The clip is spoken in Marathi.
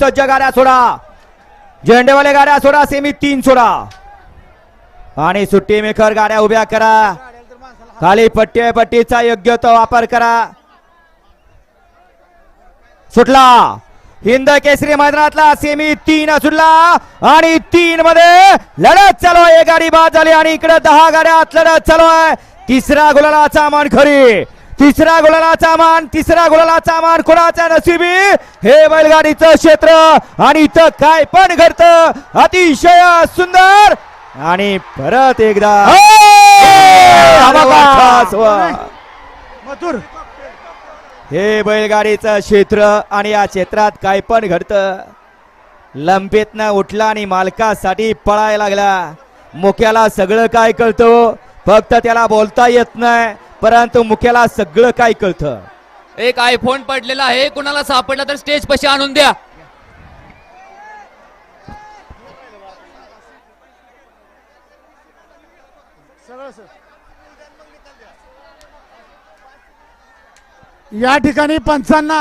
सज्ज गाड्या सोडा झेंडेवाले गाड्या सोडा सेमी तीन सोडा आणि सुट्टी मेकर गाड्या उभ्या करा। खाली पट्टी आहे, पट्टीचा योग्य तो वापर करा। सुटला। हिंद केसरी मैदानातला सेमी तीन सुटला आणि तीन मध्ये लढत चालू आहे. एक गाडी बाद झाली आणि इकडे दहा गाड्यात लढत चालू आहे. तिसरा गुलालाचा मन खरी. तिसरा गुलालाचा मान तिसरा गुलालाचा मान कोणाचा नशिबी? हे बैलगाडीचं क्षेत्र आणि इथं काय पण घडतं अतिशय सुंदर. आणि परत एकदा. वा. मथुर. हे बैलगाडीचं क्षेत्र आणि या क्षेत्रात काय पण घडतं. लंपेतनं उठला आणि मालकासाठी पळायला लागला. मुख्याला सगळं काय कळतं? फक्त त्याला बोलता येत नाही. परंतु मुख्याला सगळं काय कळतं? एक आयफोन पडलेला आहे. कुणाला सापडला तर स्टेज पशी आणून द्या. या ठिकाणी पंचांना